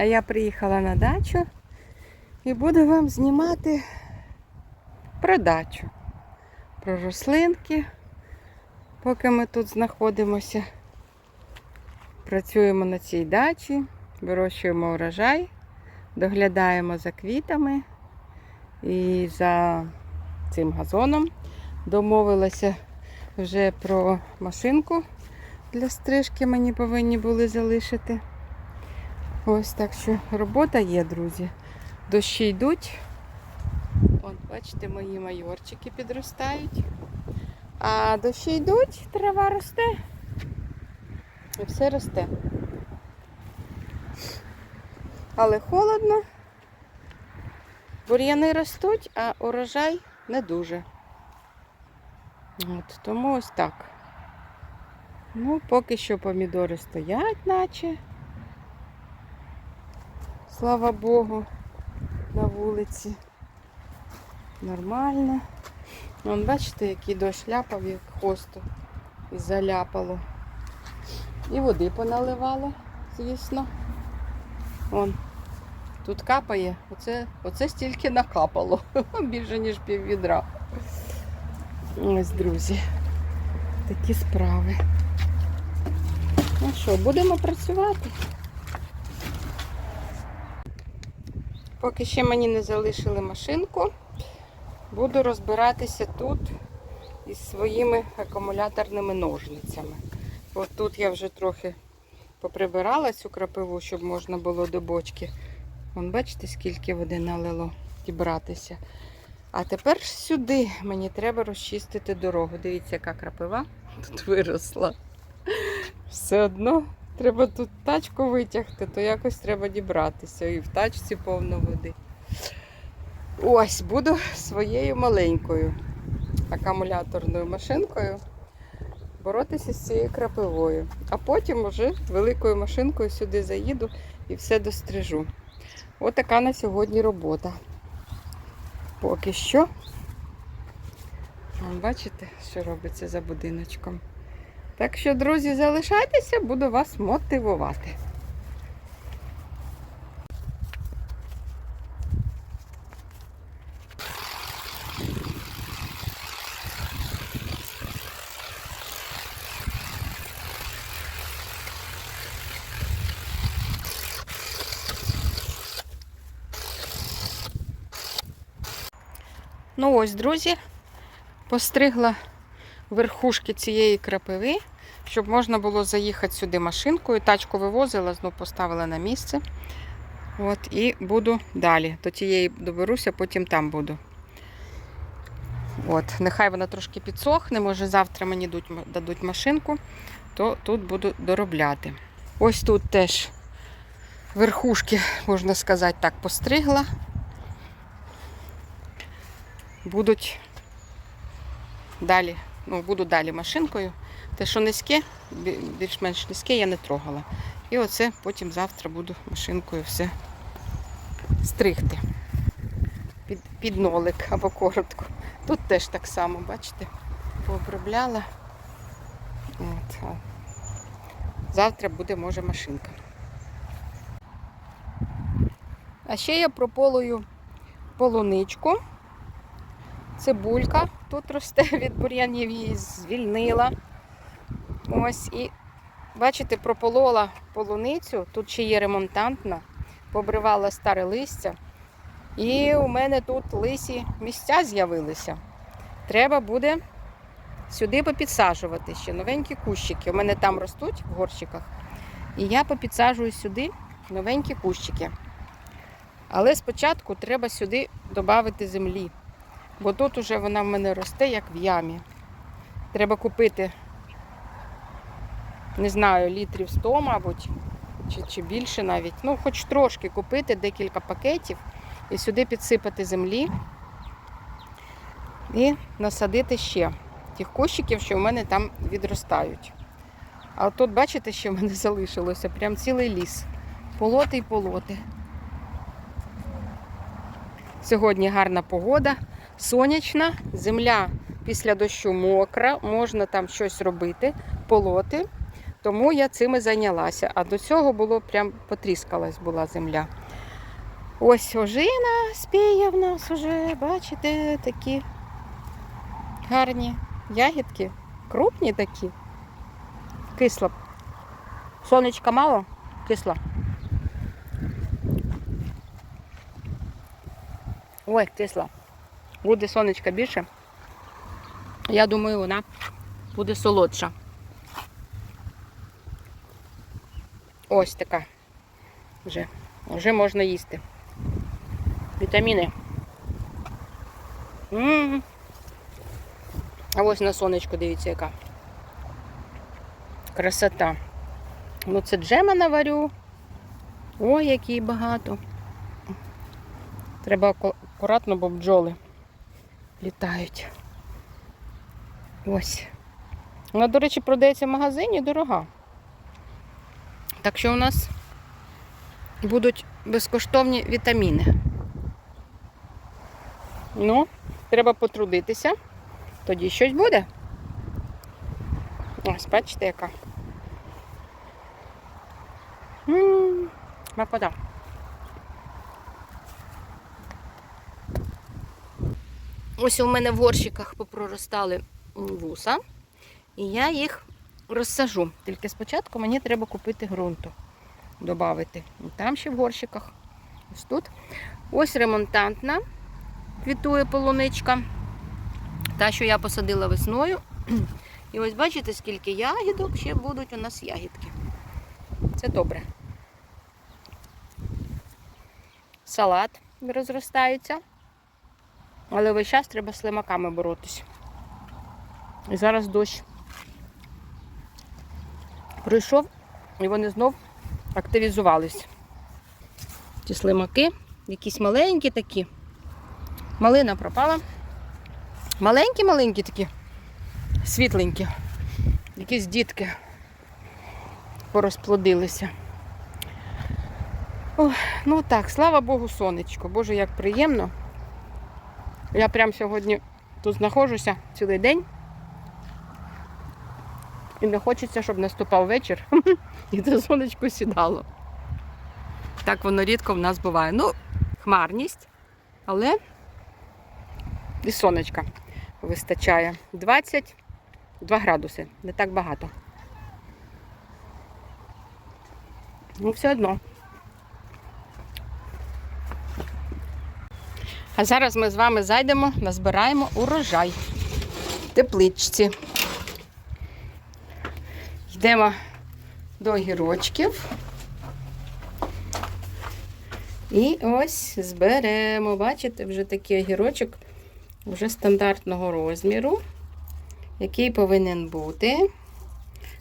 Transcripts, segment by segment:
А я приїхала на дачу і буду вам знімати про дачу, про рослинки, поки ми тут знаходимося. Працюємо на цій дачі, вирощуємо урожай, доглядаємо за квітами і за цим газоном. Домовилася вже про машинку для стрижки мені повинні були залишити. Ось так що робота є, друзі. Дощі йдуть. От, бачите, мої майорчики підростають. А дощі йдуть, трава росте. І все росте. Але холодно. Бур'яни ростуть, а урожай не дуже. От, тому ось так. Ну, поки що помідори стоять, наче. Слава Богу, на вулиці. Нормально. Вон, бачите, який дощ ляпав, як хосту. І заляпало. І води поналивало, звісно. Вон. Тут капає, оце, оце стільки накапало. Більше, ніж пів відра. Ось, друзі. Такі справи. Ну що, будемо працювати. Поки ще мені не залишили машинку, буду розбиратися тут із своїми акумуляторними ножницями. От тут я вже трохи поприбирала цю крапиву, щоб можна було до бочки. Вон, бачите, скільки води налило дібратися. А тепер сюди мені треба розчистити дорогу. Дивіться, яка крапива тут виросла. Все одно треба тут тачку витягти, то якось треба дібратися. І в тачці повно води. Ось, буду своєю маленькою акумуляторною машинкою боротися з цією крапивою. А потім уже великою машинкою сюди заїду і все дострижу. Отака на сьогодні робота. Поки що. Бачите, що робиться за будиночком. Так що, друзі, залишайтеся, буду вас мотивувати. Ну ось, друзі, постригла верхушки цієї крапиви, щоб можна було заїхати сюди машинкою. Тачку вивозила, знову поставила на місце. От, і буду далі. До тієї доберуся, потім там буду. От, нехай вона трошки підсохне, може завтра мені дадуть, машинку, то тут буду доробляти. Ось тут теж верхушки, можна сказати, так, постригла. Будуть далі, ну, буду далі машинкою. Те, що низьке, більш-менш низьке, я не трогала. І оце потім завтра буду машинкою все стригти. Під, під нолик або коротко. Тут теж так само, бачите, пообробляла. От. Завтра буде, може, машинка. А ще я прополую полуничку. Цибулька тут росте від бур'янів, її звільнила. Ось і бачите, прополола полуницю, тут ще є ремонтантна, побривала старе листя. І у мене тут лисі місця з'явилися. Треба буде сюди попідсаджувати ще новенькі кущики. У мене там ростуть в горщиках. І я попідсаджую сюди новенькі кущики. Але спочатку треба сюди додати землі. Бо тут уже вона в мене росте, як в ямі. Треба купити, не знаю, літрів 100, мабуть, чи, чи більше навіть. Ну, хоч трошки купити декілька пакетів і сюди підсипати землі і насадити ще тих кущиків, що в мене там відростають. А тут, бачите, що в мене залишилося? Прям цілий ліс. Полоти й полоти. Сьогодні гарна погода, сонячна, земля після дощу мокра, можна там щось робити, полоти. Тому я цим і зайнялася. А до цього було прям потріскалась була земля. Ось ожина спіє в нас уже, бачите, такі гарні ягідки, крупні такі. Кисло. Сонечка мало, кисло. Ой, кисло. Буде сонечка більше. Я думаю, вона буде солодша. Ось така. Вже, вже можна їсти. Вітаміни. М. А ось на сонечку, дивіться, яка. Красота. Ну, це джема наварю. Ой, який багато. Треба акуратно, бо бджоли літають. Ось. Вона, до речі, продається в магазині дорога. Так що у нас будуть безкоштовні вітаміни. Ну, треба потрудитися. Тоді щось буде. Ось, бачите, яка. М, Смакота. Ось у мене в горщиках попроростали вуса. І я їх розсажу. Тільки спочатку мені треба купити ґрунту. Добавити. Там ще в горщиках. Ось тут. Ось ремонтантна. Квітує полуничка. Та, що я посадила весною. І ось бачите, скільки ягідок ще будуть у нас ягідки. Це добре. Салат розростається. Але весь час треба з слимаками боротися. І зараз дощ пройшов, і вони знов активізувались. Ті слимаки, якісь маленькі такі. Малина пропала. Маленькі-маленькі такі, світленькі. Якісь дітки порозплодилися. Ох, ну так, слава Богу, сонечко. Боже, як приємно. Я прямо сьогодні тут знаходжуся цілий день. І не хочеться, щоб наступав вечір і це сонечко сідало. Так воно рідко в нас буває. Ну, хмарність, але і сонечка вистачає. 22 градуси, не так багато. Ну, все одно. А зараз ми з вами зайдемо, назбираємо урожай в тепличці. Йдемо до огірочків. І ось зберемо. Бачите, вже такий огірочок вже стандартного розміру, який повинен бути.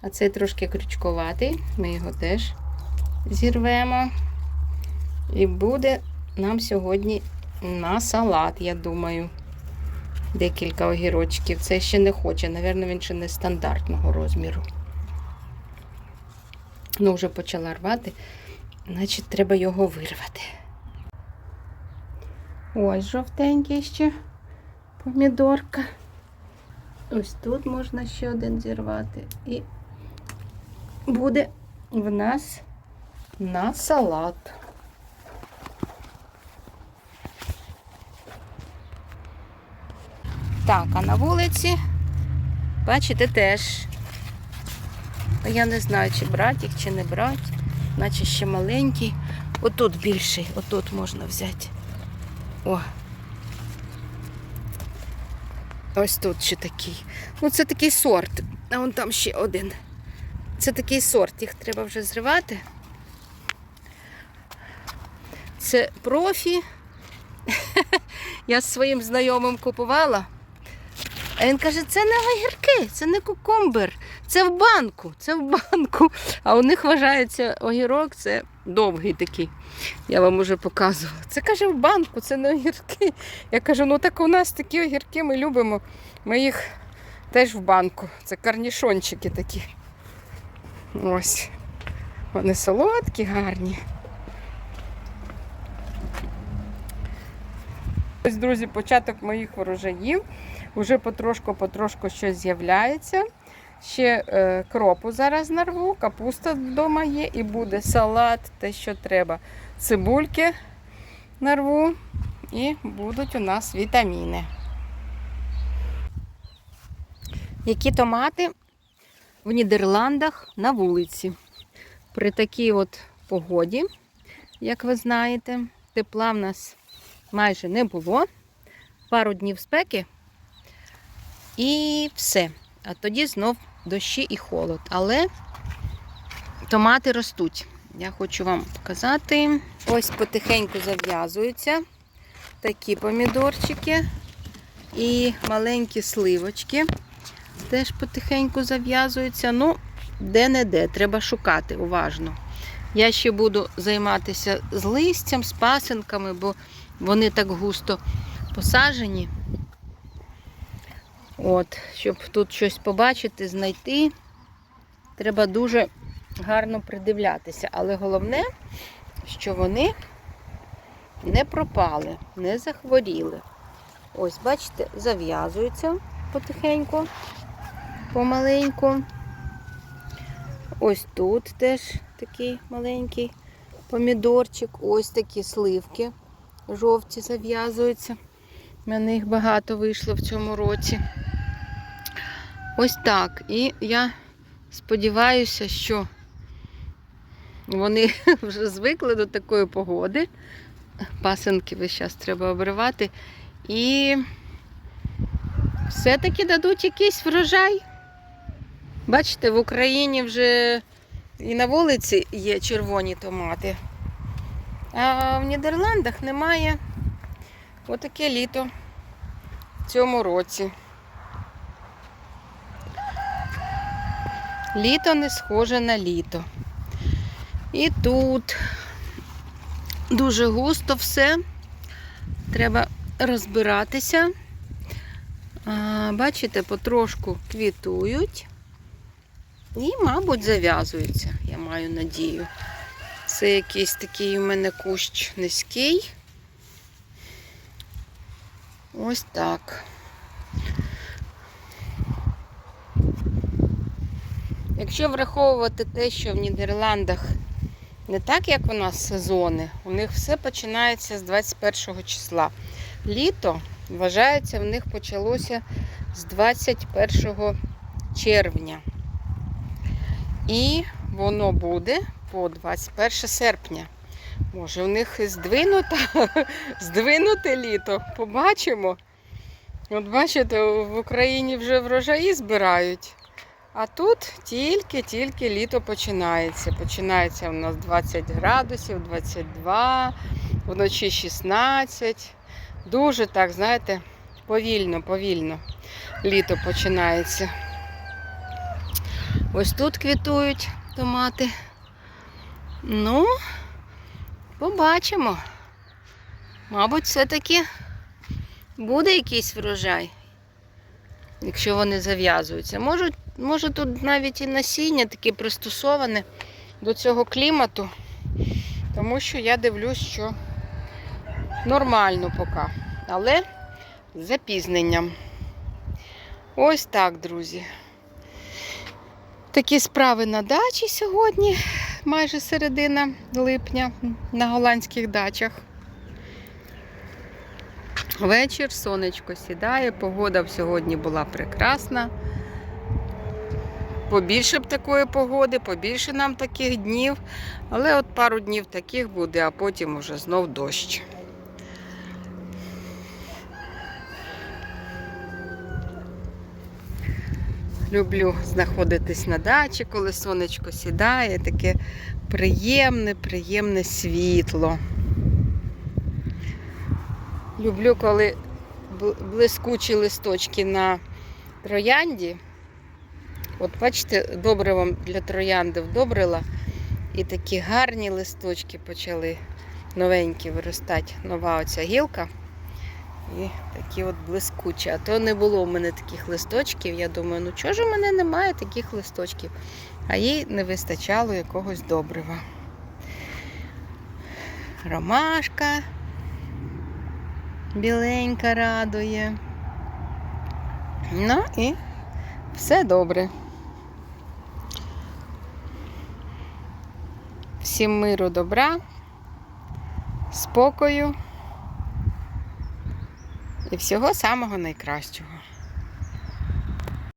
А цей трошки крючкуватий. Ми його теж зірвемо. І буде нам сьогодні на салат, я думаю. Декілька огірочків. Це ще не хоче. Навірно, він ще не стандартного розміру. Ну, вже почала рвати, значить, треба його вирвати. Ось жовтенький ще помідорка. Ось тут можна ще один зірвати. І буде в нас на салат. Так, а на вулиці, бачите, теж. Я не знаю, чи брати їх, чи не брати. Наче ще маленький. Отут більший, отут можна взяти. О. Ось тут ще такий. Ну, це такий сорт. А вон там ще один. Це такий сорт, їх треба вже зривати. Це профі. Я з своїм знайомим купувала. А він каже, це не огірки, це не кукумбер, це в банку, це в банку. А у них вважається огірок, це довгий такий. Я вам уже показувала. Це каже в банку, це не огірки. Я кажу, ну так у нас такі огірки ми любимо. Ми їх теж в банку. Це карнішончики такі. Ось. Вони солодкі, гарні. Ось, друзі, початок моїх врожаїв. Уже потрошку-потрошку щось з'являється. Ще е, кропу зараз нарву, капуста вдома є і буде салат, те, що треба. Цибульки нарву і будуть у нас вітаміни. Які томати в Нідерландах на вулиці. При такій от погоді, як ви знаєте, тепла в нас майже не було. Пару днів спеки і все. А тоді знов дощі і холод. Але томати ростуть. Я хочу вам показати. Ось потихеньку зав'язуються такі помідорчики і маленькі сливочки. Теж потихеньку зав'язуються. Ну, де-не-де, треба шукати уважно. Я ще буду займатися з листям, з пасинками, бо вони так густо посаджені. От, щоб тут щось побачити, знайти, треба дуже гарно придивлятися. Але головне, що вони не пропали, не захворіли. Ось, бачите, зав'язуються потихеньку, помаленьку. Ось тут теж такий маленький помідорчик, ось такі сливки жовті зав'язуються. У мене їх багато вийшло в цьому році. Ось так. І я сподіваюся, що вони вже звикли до такої погоди. Пасенки весь час треба обривати. І все-таки дадуть якийсь врожай. Бачите, в Україні вже і на вулиці є червоні томати. А в Нідерландах немає. Отаке літо в цьому році. Літо не схоже на літо. І тут дуже густо все. Треба розбиратися. Бачите, потрошку квітують. І, мабуть, зав'язуються, я маю надію. Це якийсь такий у мене кущ низький. Ось так. Якщо враховувати те, що в Нідерландах не так, як у нас сезони, у них все починається з 21 числа. Літо, вважається, в них почалося з 21 червня. І воно буде по 21 серпня. Може, у них здвинуто, здвинуте літо. Побачимо. От бачите, в Україні вже врожаї збирають. А тут тільки-тільки літо починається. Починається у нас 20 градусів, 22, вночі 16. Дуже так, знаєте, повільно, повільно літо починається. Ось тут квітують томати. Ну, побачимо. Мабуть, все-таки буде якийсь врожай, якщо вони зав'язуються. Може, може тут навіть і насіння таке пристосоване до цього клімату, тому що я дивлюсь, що нормально поки, але з запізненням. Ось так, друзі. Такі справи на дачі сьогодні, майже середина липня на голландських дачах. Вечір, сонечко сідає, погода сьогодні була прекрасна. Побільше б такої погоди, побільше нам таких днів, але от пару днів таких буде, а потім уже знов дощ. Люблю знаходитись на дачі, коли сонечко сідає, таке приємне, приємне світло. Люблю, коли блискучі листочки на троянді. От бачите, добре вам для троянди вдобрила. І такі гарні листочки почали новенькі виростати. Нова оця гілка. І такі от блискучі. А то не було в мене таких листочків. Я думаю, ну чого ж у мене немає таких листочків? А їй не вистачало якогось добрива. Ромашка біленька радує. Ну і все добре. Всім миру, добра, спокою і всього самого найкращого.